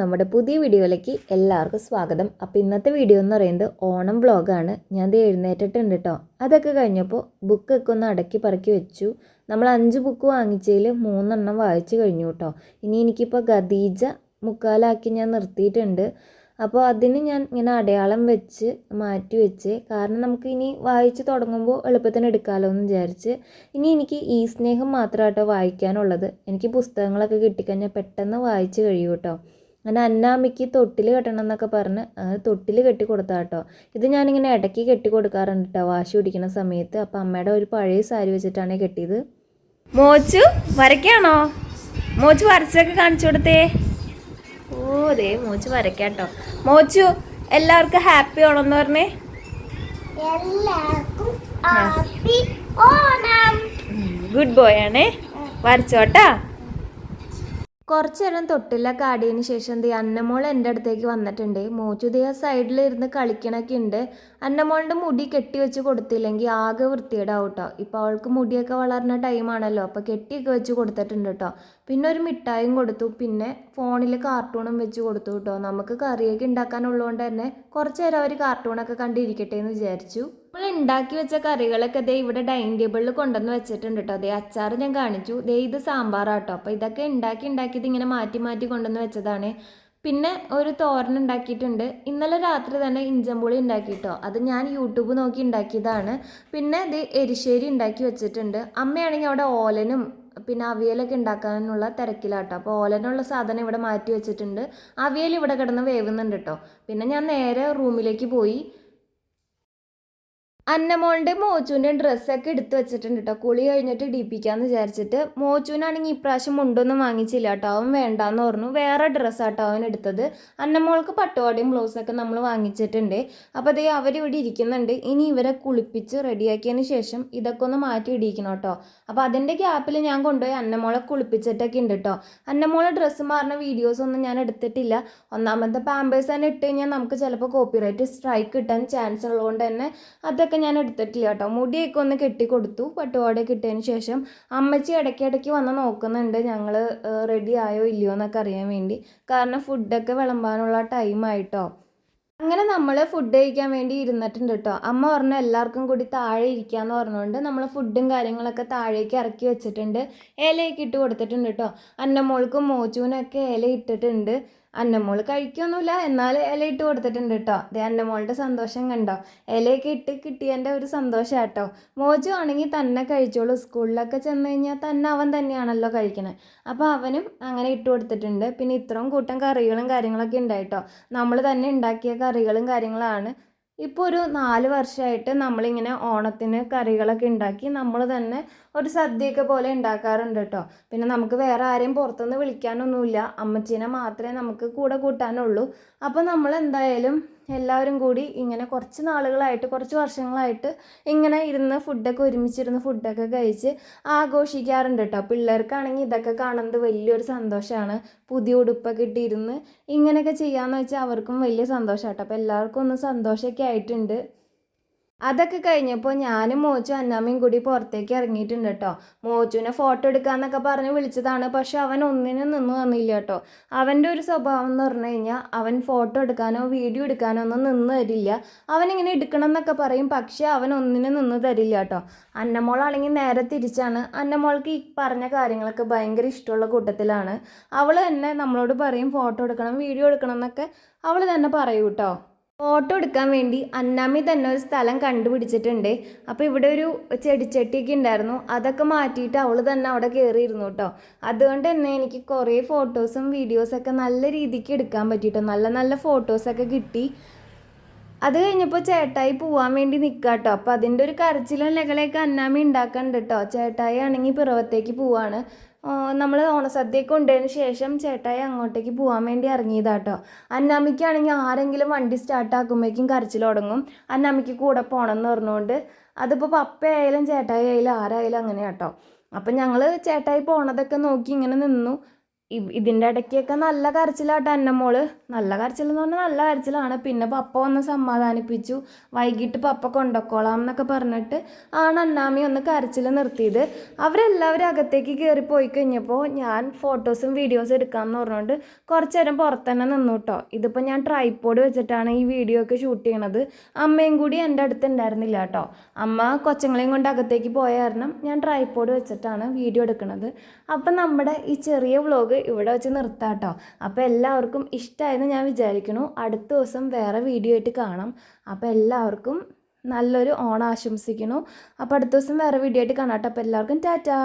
നമ്മുടെ പുതിയ വീഡിയോയിലേക്ക് എല്ലാവർക്കും സ്വാഗതം. അപ്പോൾ ഇന്നത്തെ വീഡിയോ എന്ന് പറയുന്നത് ഓണം വ്ളോഗാണ് ഞാൻ ദേ എഴുന്നേറ്റിട്ടുണ്ട് കേട്ടോ അതൊക്കെ കഴിഞ്ഞപ്പോൾ ബുക്കൊക്കെ ഒന്ന് അടക്കി പറക്കി വെച്ചു. നമ്മൾ അഞ്ച് ബുക്ക് വാങ്ങിച്ചതിൽ മൂന്നെണ്ണം വായിച്ചു കഴിഞ്ഞു കേട്ടോ ഇനി എനിക്കിപ്പോൾ ഖദീജ മുക്കാലാക്കി ഞാൻ നിർത്തിയിട്ടുണ്ട്. അപ്പോൾ അതിന് ഞാൻ ഇങ്ങനെ അടയാളം വെച്ച് മാറ്റി വെച്ച് കാരണം നമുക്ക് ഇനി വായിച്ച് തുടങ്ങുമ്പോൾ എളുപ്പത്തിന് എടുക്കാമല്ലോ എന്ന് വിചാരിച്ച് ഇനി എനിക്ക് ഈ സ്നേഹം മാത്രമായിട്ടോ വായിക്കാനുള്ളത്. എനിക്ക് പുസ്തകങ്ങളൊക്കെ കിട്ടിക്കഴിഞ്ഞാൽ പെട്ടെന്ന് വായിച്ച് കഴിയും കേട്ടോ അങ്ങനെ അന്നാമ്മയ്ക്ക് തൊട്ടിൽ കെട്ടണം എന്നൊക്കെ പറഞ്ഞ് തൊട്ടിൽ കെട്ടി കൊടുത്താ കേട്ടോ ഇത് ഞാനിങ്ങനെ ഇടയ്ക്ക് കെട്ടി കൊടുക്കാറുണ്ട് കേട്ടോ വാശി പിടിക്കുന്ന സമയത്ത്. അപ്പോൾ അമ്മയുടെ ഒരു പഴയ സാരി വെച്ചിട്ടാണ് കെട്ടിയത്. മോച്ചു വരയ്ക്കാണോ? മോച്ചു വരച്ചൊക്കെ കാണിച്ചു കൊടുത്തേ. ഓ ദേ മോച്ചു വരയ്ക്കാട്ടോ. മോച്ചു എല്ലാവർക്കും ഹാപ്പി ആണെന്ന് പറഞ്ഞേ. എല്ലാവർക്കും ഹാപ്പി ഓണം. ഗുഡ് ബോയ് ആണേ. വരച്ചോട്ടാ. കുറച്ച് നേരം തൊട്ടിലൊക്കെ ആടിയതിന് ശേഷം ദേ അന്നമോൾ എന്റെ അടുത്തേക്ക് വന്നിട്ടുണ്ട്. മോച്ചു ദേ ആ സൈഡിലിരുന്ന് കളിക്കണൊക്കെ ഉണ്ട്. അന്നമോളുടെ മുടി കെട്ടി വെച്ച് കൊടുത്തില്ലെങ്കിൽ ആകെ വൃത്തിയിടാവും കേട്ടോ ഇപ്പോൾ അവൾക്ക് മുടിയൊക്കെ വളർന്ന ടൈമാണല്ലോ. അപ്പോൾ കെട്ടിയൊക്കെ വെച്ച് കൊടുത്തിട്ടുണ്ട് കേട്ടോ. പിന്നെ ഒരു മിഠായും കൊടുത്തു. പിന്നെ ഫോണിൽ കാർട്ടൂണും വെച്ച് കൊടുത്തു കേട്ടോ. നമുക്ക് കറിയൊക്കെ ഉണ്ടാക്കാനുള്ളതുകൊണ്ട് തന്നെ കുറച്ച് നേരം അവർ കാർട്ടൂണൊക്കെ കണ്ടിരിക്കട്ടെ എന്ന് വിചാരിച്ചു. നമ്മൾ ഉണ്ടാക്കി വെച്ച കറികളൊക്കെ ദേ ഇവിടെ ഡൈനിങ് ടേബിളിൽ കൊണ്ടുവന്ന് വെച്ചിട്ടുണ്ട് കേട്ടോ ദേ അച്ചാർ ഞാൻ കാണിച്ചു. ദേ ഇത് സാമ്പാറാട്ടോ. അപ്പോൾ ഇതൊക്കെ ഉണ്ടാക്കി ഉണ്ടാക്കിയത് ഇങ്ങനെ മാറ്റി മാറ്റി കൊണ്ടുവന്ന് വെച്ചതാണ്. പിന്നെ ഒരു തോരൻ ഉണ്ടാക്കിയിട്ടുണ്ട് ഇന്നലെ രാത്രി തന്നെ ഇഞ്ചമ്പുളി ഉണ്ടാക്കിയിട്ടോ അത് ഞാൻ യൂട്യൂബ് നോക്കി ഉണ്ടാക്കിയതാണ് പിന്നെ ഇത് എരിശ്ശേരി ഉണ്ടാക്കി വെച്ചിട്ടുണ്ട്. അമ്മയാണെങ്കിൽ അവിടെ ഓലനും പിന്നെ അവിയലൊക്കെ ഉണ്ടാക്കാനുള്ള തിരക്കിലാട്ടോ. അപ്പോൾ ഓലനുള്ള സാധനം ഇവിടെ മാറ്റി വെച്ചിട്ടുണ്ട്. അവിയൽ ഇവിടെ കിടന്ന് വേവുന്നുണ്ട് കേട്ടോ പിന്നെ ഞാൻ നേരെ റൂമിലേക്ക് പോയി. അന്നമോളുടെ മോച്ചുവിന്റെ ഡ്രസ്സൊക്കെ എടുത്തു വെച്ചിട്ടുണ്ട് കേട്ടോ കുളി കഴിഞ്ഞിട്ട് ഇടിപ്പിക്കാമെന്ന് വിചാരിച്ചിട്ട് മോച്ചുവിനാണെങ്കിൽ ഇപ്രാവശ്യം മുണ്ടൊന്നും വാങ്ങിച്ചില്ല കേട്ടോ അവൻ വേണ്ടാന്ന് പറഞ്ഞു. വേറെ ഡ്രസ്സാട്ടോ അവൻ എടുത്തത്. അന്നമോൾക്ക് പട്ടുപാടിയും ബ്ലൗസൊക്കെ നമ്മൾ വാങ്ങിച്ചിട്ടുണ്ട്. അപ്പോൾ അതേ അവരിവിടെ ഇരിക്കുന്നുണ്ട്. ഇനി ഇവരെ കുളിപ്പിച്ച് റെഡിയാക്കിയതിന് ശേഷം ഇതൊക്കെ ഒന്ന് മാറ്റി ഇടിക്കണം കേട്ടോ അപ്പോൾ അതിന്റെ ഗ്യാപ്പിൽ ഞാൻ കൊണ്ടുപോയി അന്നമോളെ കുളിപ്പിച്ചിട്ടൊക്കെ ഉണ്ട് കേട്ടോ അന്നമോളെ ഡ്രസ്സ് മാറുന്ന വീഡിയോസ് ഒന്നും ഞാൻ എടുത്തിട്ടില്ല. ഒന്നാമത്തെ പാമ്പേഴ്സ് തന്നെ ഇട്ട് കഴിഞ്ഞാൽ നമുക്ക് ചിലപ്പോൾ കോപ്പിറൈറ്റ് സ്ട്രൈക്ക് കിട്ടാൻ ചാൻസ് ഉള്ളതുകൊണ്ട് തന്നെ അതൊക്കെ ഞാൻ എടുത്തിട്ടില്ല കേട്ടോ. മുടിയൊക്കെ ഒന്ന് കെട്ടിക്കൊടുത്തു. പട്ടുപാടൊക്കെ ഇട്ടതിന് ശേഷം അമ്മച്ചി ഇടയ്ക്കിടയ്ക്ക് വന്ന് നോക്കുന്നുണ്ട്. ഞങ്ങൾ റെഡി ആയോ ഇല്ലയോ എന്നൊക്കെ അറിയാൻ വേണ്ടി. കാരണം ഫുഡൊക്കെ വിളമ്പാനുള്ള ടൈമായിട്ടോ അങ്ങനെ നമ്മൾ ഫുഡ് കഴിക്കാൻ വേണ്ടി ഇരുന്നിട്ടുണ്ട് കേട്ടോ. അമ്മ പറഞ്ഞു എല്ലാവർക്കും കൂടി താഴെ ഇരിക്കാന്ന് പറഞ്ഞുകൊണ്ട് നമ്മൾ ഫുഡും കാര്യങ്ങളൊക്കെ താഴേക്ക് ഇറക്കി വെച്ചിട്ടുണ്ട്. ഇലയൊക്കെ ഇട്ട് കൊടുത്തിട്ടുണ്ട് കേട്ടോ. അന്നമോൾക്കും മോച്ചുവിനൊക്കെ ഇല ഇട്ടിട്ടുണ്ട്. അന്നമോൾ കഴിക്കൊന്നുമില്ല. എന്നാൽ ഇല ഇട്ട് കൊടുത്തിട്ടുണ്ട് കേട്ടോ ദേ അന്നമോളുടെ സന്തോഷം കണ്ടോ? ഇലയൊക്കെ ഇട്ട് കിട്ടിയതിന്റെ ഒരു സന്തോഷം കേട്ടോ മോജു ആണെങ്കിൽ തന്നെ കഴിച്ചോളൂ. സ്കൂളിലൊക്കെ ചെന്ന് കഴിഞ്ഞാൽ തന്നെ അവൻ തന്നെയാണല്ലോ കഴിക്കണത് അപ്പോൾ അവനും അങ്ങനെ ഇട്ട് കൊടുത്തിട്ടുണ്ട്. പിന്നെ ഇത്രയും കൂട്ടം കറികളും കാര്യങ്ങളൊക്കെ ഉണ്ടായിട്ടോ നമ്മൾ തന്നെ ഉണ്ടാക്കിയ കറികളും കാര്യങ്ങളാണ് ഇപ്പോൾ ഒരു നാല് വർഷമായിട്ട് നമ്മളിങ്ങനെ ഓണത്തിന് കറികളൊക്കെ ഉണ്ടാക്കി നമ്മൾ തന്നെ ഒരു സദ്യയൊക്കെ പോലെ ഉണ്ടാക്കാറുണ്ട് കേട്ടോ പിന്നെ നമുക്ക് വേറെ ആരെയും പുറത്തുനിന്ന് വിളിക്കാനൊന്നുമില്ല അമ്മച്ചീനെ മാത്രമേ നമുക്ക് കൂടെ കൂട്ടാനുള്ളൂ. അപ്പോൾ നമ്മൾ എന്തായാലും എല്ലാവരും കൂടി ഇങ്ങനെ കുറച്ച് നാളുകളായിട്ട് കുറച്ച് വർഷങ്ങളായിട്ട് ഇങ്ങനെ ഇരുന്ന് ഫുഡൊക്കെ ഒരുമിച്ചിരുന്ന് ഫുഡൊക്കെ കഴിച്ച് ആഘോഷിക്കാറുണ്ട് കേട്ടോ പിള്ളേർക്കാണെങ്കിൽ ഇതൊക്കെ കാണുന്നത് വലിയൊരു സന്തോഷമാണ് പുതിയ ഉടുപ്പൊക്കെ ഇട്ടിരുന്ന് ഇങ്ങനെയൊക്കെ ചെയ്യാമെന്ന് വെച്ചാൽ അവർക്കും വലിയ സന്തോഷമാണ് കേട്ടോ അപ്പോൾ എല്ലാവർക്കും ഒന്ന് സന്തോഷമൊക്കെ ആയിട്ടുണ്ട്. അതൊക്കെ കഴിഞ്ഞപ്പോൾ ഞാനും മോച്ചു അന്നാമ്മയും കൂടി പുറത്തേക്ക് ഇറങ്ങിയിട്ടുണ്ട് കേട്ടോ. മോച്ചുവിനെ ഫോട്ടോ എടുക്കാന്നൊക്കെ പറഞ്ഞ് വിളിച്ചതാണ്. പക്ഷെ അവൻ ഒന്നിനും നിന്ന് തന്നില്ല കേട്ടോ. അവന്റെ ഒരു സ്വഭാവം എന്ന് പറഞ്ഞു കഴിഞ്ഞാൽ അവൻ ഫോട്ടോ എടുക്കാനോ വീഡിയോ എടുക്കാനോ ഒന്നും നിന്ന് തരില്ല. അവനിങ്ങനെ എടുക്കണം എന്നൊക്കെ പറയും. പക്ഷെ അവൻ ഒന്നിനും നിന്ന് തരില്ല കേട്ടോ. അന്നമോളാണെങ്കിൽ നേരെ തിരിച്ചാണ്. അന്നമോൾക്ക് ഈ പറഞ്ഞ കാര്യങ്ങളൊക്കെ ഭയങ്കര ഇഷ്ടമുള്ള കൂട്ടത്തിലാണ്. അവൾ തന്നെ നമ്മളോട് പറയും ഫോട്ടോ എടുക്കണം വീഡിയോ എടുക്കണം എന്നൊക്കെ അവൾ തന്നെ പറയൂ കേട്ടോ. ഫോട്ടോ എടുക്കാൻ വേണ്ടി അന്നാമി തന്നെ ഒരു സ്ഥലം കണ്ടുപിടിച്ചിട്ടുണ്ട്. അപ്പോൾ ഇവിടെ ഒരു ചെടിച്ചട്ടിയൊക്കെ ഉണ്ടായിരുന്നു. അതൊക്കെ മാറ്റിയിട്ട് അവൾ തന്നെ അവിടെ കയറിയിരുന്നു കേട്ടോ. അതുകൊണ്ട് തന്നെ എനിക്ക് കുറേ ഫോട്ടോസും വീഡിയോസൊക്കെ നല്ല രീതിക്ക് എടുക്കാൻ പറ്റിയിട്ടോ. നല്ല നല്ല ഫോട്ടോസൊക്കെ കിട്ടി. അത് കഴിഞ്ഞപ്പോൾ ചേട്ടായി പോവാൻ വേണ്ടി നിൽക്കുക കേട്ടോ. അപ്പോൾ അതിന്റെ ഒരു കരച്ചിലും ലകളെയൊക്കെ അന്നാമി ഉണ്ടാക്കാണ്ട് കേട്ടോ. ചേട്ടായി ആണെങ്കിൽ പിറവത്തേക്ക് പോവാണ്. നമ്മൾ ഓണസദ്യയൊക്കെ ഉണ്ടതിന് ശേഷം ചേട്ടായി അങ്ങോട്ടേക്ക് പോകാൻ വേണ്ടി ഇറങ്ങിയതാട്ടോ. അന്നാമിക്കാണെങ്കിൽ ആരെങ്കിലും വണ്ടി സ്റ്റാർട്ട് ആക്കുമ്പോഴേക്കും കരച്ചിൽ തുടങ്ങും. അന്നാമിക്ക് കൂടെ പോകണം എന്ന് പറഞ്ഞുകൊണ്ട് അതിപ്പോൾ പപ്പയായാലും ചേട്ടായി ആയാലും ആരായാലും അങ്ങനെയാട്ടോ. അപ്പം ഞങ്ങൾ ചേട്ടായി പോണതൊക്കെ നോക്കി ഇങ്ങനെ നിന്നു. ഇതിന്റെ ഇടയ്ക്കൊക്കെ നല്ല കരച്ചിലാട്ടോ എന്റെ മോൾ. നല്ല കരച്ചിലെന്ന് പറഞ്ഞാൽ നല്ല കരച്ചിലാണ്. പിന്നെ പപ്പ ഒന്ന് സമാധാനിപ്പിച്ചു. വൈകിട്ട് പപ്പ കൊണ്ടക്കോളാം എന്നൊക്കെ പറഞ്ഞിട്ട് ആണ് അണ്ണാമി ഒന്ന് കരച്ചിൽ നിർത്തിയത്. അവരെല്ലാവരും അകത്തേക്ക് കയറി പോയി കഴിഞ്ഞപ്പോൾ ഞാൻ ഫോട്ടോസും വീഡിയോസും എടുക്കാമെന്ന് പറഞ്ഞുകൊണ്ട് കുറച്ച് നേരം പുറത്തന്നെ നിന്നു കേട്ടോ ഇതിപ്പോൾ ഞാൻ ട്രൈപ്പോഡ് വെച്ചിട്ടാണ് ഈ വീഡിയോ ഒക്കെ ഷൂട്ട് ചെയ്യണത്. അമ്മയും കൂടി എന്റെ അടുത്ത് ഉണ്ടായിരുന്നില്ല കേട്ടോ അമ്മ കൊച്ചങ്ങളെയും കൊണ്ട് അകത്തേക്ക് പോയ കാരണം ഞാൻ ട്രൈപ്പോഡ് വെച്ചിട്ടാണ് വീഡിയോ എടുക്കുന്നത് അപ്പം നമ്മുടെ ഈ ചെറിയ വ്ളോഗ് ഇവിടെ വെച്ച് നിർത്താം കേട്ടോ അപ്പോൾ എല്ലാവർക്കും ഇഷ്ടമായെന്ന് ഞാൻ വിചാരിക്കുന്നു. അടുത്ത ദിവസം വേറെ വീഡിയോ ആയിട്ട് കാണാം. അപ്പോൾ എല്ലാവർക്കും നല്ലൊരു ഓണം ആശംസിക്കുന്നു. അപ്പോൾ അടുത്ത ദിവസം വേറെ വീഡിയോ ആയിട്ട് കാണാം കേട്ടോ. അപ്പോൾ എല്ലാവർക്കും ടാറ്റാ.